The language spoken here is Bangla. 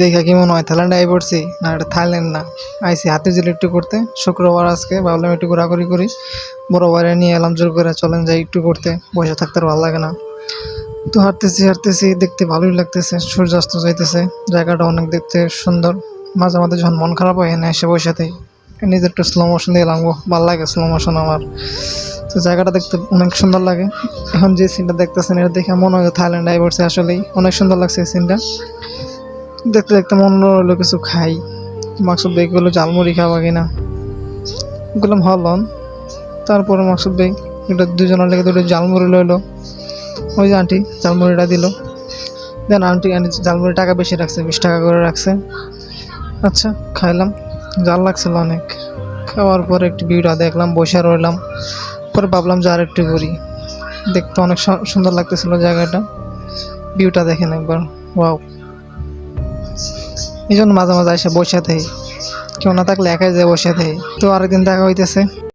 দেখে কি মনে হয়, থাইল্যান্ডে আই পড়ছি? না, এটা থাইল্যান্ড না। আইসি হাতে জিল একটু করতে। শুক্রবার আজকে ভাবলাম একটু ঘোরাঘুরি করি। বড় বাইরে নিয়ে এলাম জোর করে, চলেন যাই একটু করতে। বসে থাকতে ভালো লাগে না। তো হাঁটতেছি হাঁটতেছি, দেখতে ভালোই লাগতেছে, সূর্যাস্ত যাইতেছে। জায়গাটা অনেক দেখতে সুন্দর। মাঝে মাঝে যখন মন খারাপ হয় না এসে বসে নিজের একটু স্লো মোশন দিয়ে লাগবো ভালো লাগে স্লো মোশন আমার। তো জায়গাটা দেখতে অনেক সুন্দর লাগে। এখন যে সিনটা দেখতেছেন, এটা দেখে মনে হয় থাইল্যান্ড পড়ছে আসলেই। অনেক সুন্দর লাগছে এই সিনটা দেখতে দেখতে মন হলো কিছু খাই। মাকসুদ বেগগুলো ঝালমুড়ি খাওয়া কিনা? বললাম হলন তারপরে মাকসুদ বেগ এটা দুজনের লেগে দুটো ঝালমুড়ি লইলো। ওই যে আন্টি ঝালমুড়িটা দিল। দেন আন্টি আন্টি ঝালমুড়ি টাকা বেশি রাখছে, বিশ টাকা করে রাখছে। আচ্ছা খাইলাম। জাল লাগছিল অনেক। খাওয়ার পরে একটু ভিউটা দেখলাম, বসে রইলাম। পরে ভাবলাম যে আর একটু ঘুরি। দেখতে অনেক সুন্দর লাগতেছিল জায়গাটা। ভিউটা দেখেন একবার। ওয়াও। এই জন্য মাঝে মাঝে এসে বসে থাকি কেউ না থাকলে একাই যায় বসে থাকি তো আরেকদিন দেখা হইতেছে।